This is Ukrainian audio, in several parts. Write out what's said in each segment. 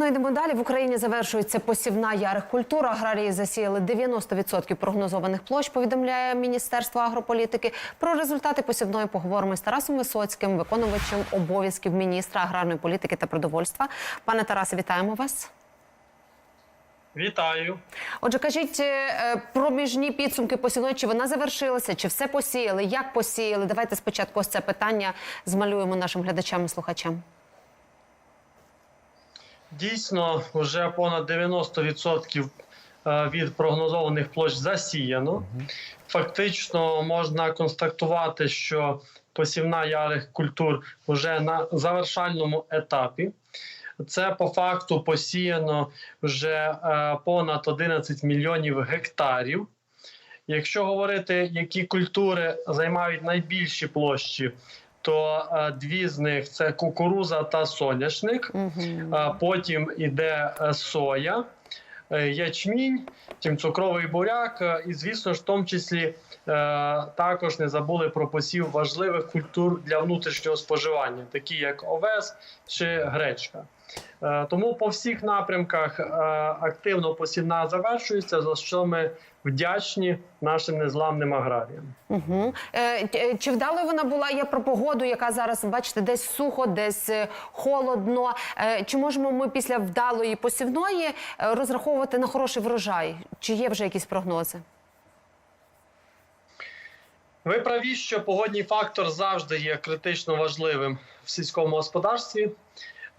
Ну йдемо далі. В Україні завершується посівна ярих культур. Аграрії засіяли 90% прогнозованих площ. Повідомляє Міністерство агрополітики. Про результати посівної поговоримо з Тарасом Висоцьким, виконувачем обов'язків міністра аграрної політики та продовольства. Пане Тарасе, вітаємо вас. Вітаю. Отже, кажіть е, проміжні підсумки посівної, чи вона завершилася, чи все посіяли, як посіяли? Давайте спочатку ось це питання змалюємо нашим глядачам і слухачам. Дійсно, вже понад 90% е, від прогнозованих площ засіяно. Фактично можна констатувати, що посівна ярих культур вже на завершальному етапі. Це по факту посіяно вже е, понад 11 мільйонів гектарів. Якщо говорити, які культури займають найбільші площі, то е, дві з них це кукуруза та соняшник. А Потім іде е, соя, е, ячмінь, тим цукровий буряк, і, звісно ж, в тому числі також не забули про посів важливих культур для внутрішнього споживання, такі як овес чи гречка. Е, Тому по всіх напрямках е, активно посівна завершується, за що ми вдячні нашим незламним аграріям. Угу. Чи вдалою вона була? Я про погоду, яка зараз бачите, десь сухо, десь холодно. Чи можемо ми після вдалої посівної розраховувати на хороший врожай? Чи є вже якісь прогнози? Ви праві, що погодній фактор завжди є критично важливим в сільському господарстві.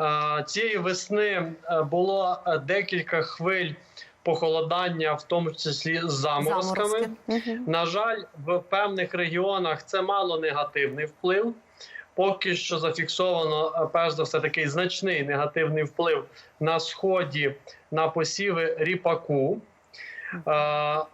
Е, Цієї весни е, було е, декілька хвиль похолодання, в тому числі з заморозками. Заморозки. На жаль, в певних регіонах це мало негативний вплив. Поки що зафіксовано перш за все такий значний негативний вплив на сході на посіви ріпаку. Е,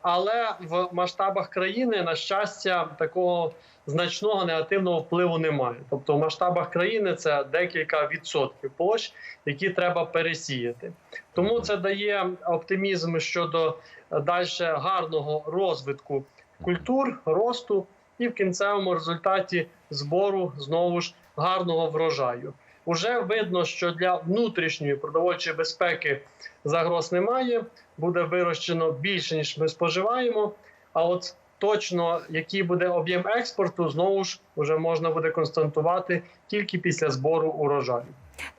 Але в масштабах країни, на щастя, такого значного негативного впливу немає. Тобто, в масштабах країни це декілька відсотків площ, які треба пересіяти. Тому це дає оптимізм щодо далі гарного розвитку культур, росту і в кінцевому результаті збору знову ж гарного врожаю. Уже видно, що для внутрішньої продовольчої безпеки загроз немає. Буде вирощено більше ніж ми споживаємо. А от точно який буде об'єм експорту, знову ж вже можна буде констатувати тільки після збору урожаю.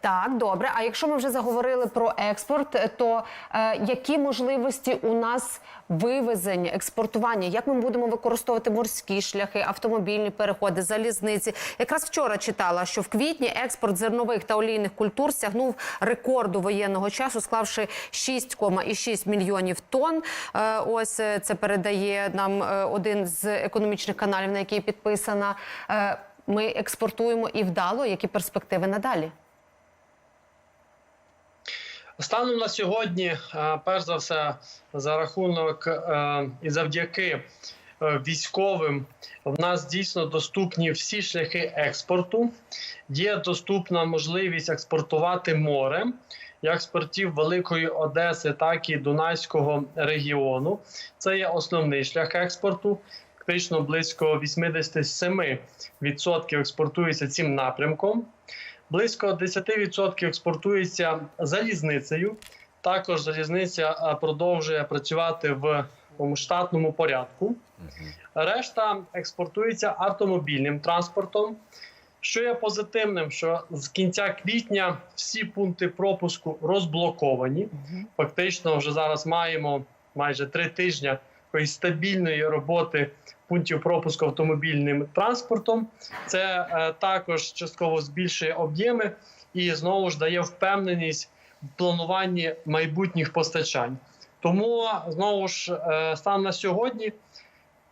Так, добре. А якщо ми вже заговорили про експорт, то е, які можливості у нас вивезення, експортування? Як ми будемо використовувати морські шляхи, автомобільні переходи, залізниці? Якраз вчора читала, що в квітні експорт зернових та олійних культур сягнув рекорду воєнного часу, склавши 6,6 мільйонів тонн. Е, ось е, це передає нам е, один з економічних каналів, на який підписана. Е, Ми експортуємо і вдало. Які перспективи надалі? Станом на сьогодні, е, перш за все, за рахунок е, і завдяки е, військовим, в нас дійсно доступні всі шляхи експорту. Є доступна можливість експортувати морем, як з портів Великої Одеси, так і Дунайського регіону. Це є основний шлях експорту. Фактично близько 87% експортується цим напрямком. Близько 10% експортується залізницею. Також залізниця продовжує працювати в штатному порядку. Решта експортується автомобільним транспортом. Що є позитивним, що з кінця квітня всі пункти пропуску розблоковані. Фактично, вже зараз маємо майже три тижні стабільної роботи пунктів пропуску автомобільним транспортом. Це е, також частково збільшує об'єми і знову ж дає впевненість в плануванні майбутніх постачань. Тому знову ж е, станом на сьогодні,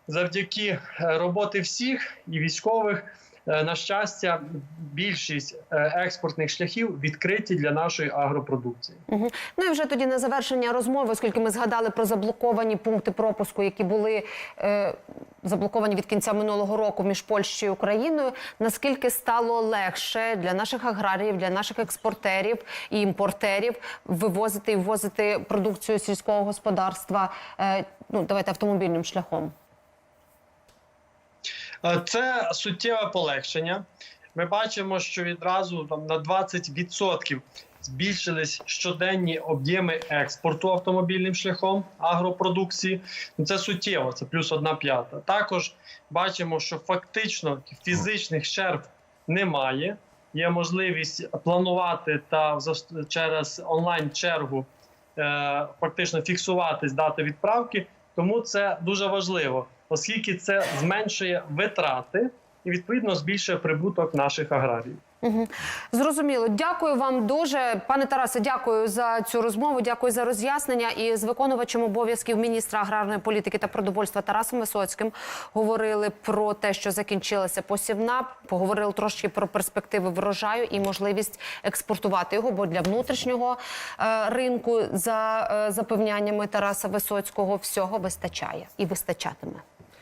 завдяки е, роботи всіх і військових. Е, На щастя, більшість е, експортних шляхів відкриті для нашої агропродукції. Угу. Ну і вже тоді на завершення розмови, оскільки ми згадали про заблоковані пункти пропуску, які були е, заблоковані від кінця минулого року між Польщею і Україною. Наскільки стало легше для наших аграріїв, для наших експортерів і імпортерів вивозити і ввозити продукцію сільського господарства? Е, ну давайте автомобільним шляхом. Е, Це суттєве полегшення. Ми бачимо, що відразу там на 20% збільшились щоденні об'єми експорту автомобільним шляхом агропродукції. Ну, Це суттєво, це плюс одна п'ята. Також бачимо, що фактично фізичних черг немає. Є можливість планувати та через онлайн чергу е, фактично фіксуватись дати відправки. Тому це дуже важливо, оскільки це зменшує витрати і відповідно збільшує прибуток наших аграріїв. Угу. Зрозуміло. Дякую вам дуже, пане Тарасе. Дякую за цю розмову. Дякую за роз'яснення. І з виконувачем обов'язків міністра аграрної політики та продовольства Тарасом Висоцьким говорили про те, що закінчилася посівна. Поговорили трошки про перспективи врожаю і можливість експортувати його. Бо для внутрішнього е, ринку, за е, запевняннями Тараса Висоцького, всього вистачає і вистачатиме.